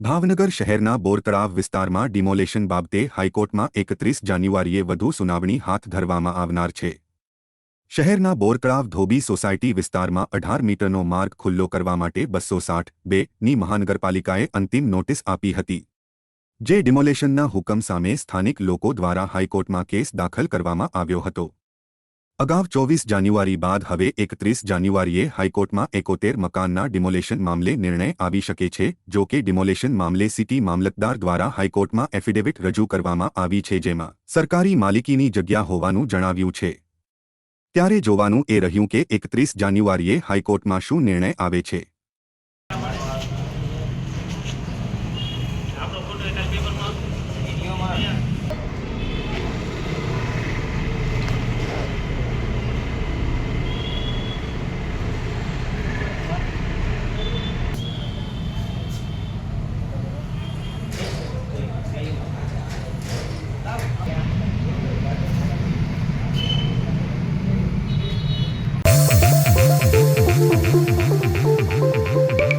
ભાવનગર શહેરના બોરતળાવ વિસ્તારમાં ડિમોલેશન બાબતે હાઈકોર્ટમાં એકત્રીસ જાન્યુઆરીએ વધુ સુનાવણી હાથ ધરવામાં આવનાર છે. શહેરના બોરતળાવ ધોબી સોસાયટી વિસ્તારમાં અઢાર મીટરનો માર્ગ ખુલ્લો કરવા માટે બસો સાઠ બેની મહાનગરપાલિકાએ અંતિમ નોટિસ આપી હતી. જે ડિમોલેશનના હુકમ સામે સ્થાનિક લોકો દ્વારા હાઈકોર્ટમાં કેસ દાખલ કરવામાં આવ્યો હતો. અગાઉ ચોવીસ જાન્યુઆરી બાદ હવે એકત્રીસ જાન્યુઆરીએ હાઈકોર્ટમાં એકોતેર મકાનના ડિમોલેશન મામલે નિર્ણય આવી શકે છે, જો કે ડિમોલેશન મામલે સિટી મામલતદાર દ્વારા હાઈકોર્ટમાં એફિડેવિટ રજૂ કરવામાં આવી છે જેમાં સરકારી માલિકીની જગ્યા હોવાનું જણાવ્યું છે. ત્યારે જોવાનું એ રહ્યું કે એકત્રીસ જાન્યુઆરીએ હાઈકોર્ટમાં શું નિર્ણય આવે છે.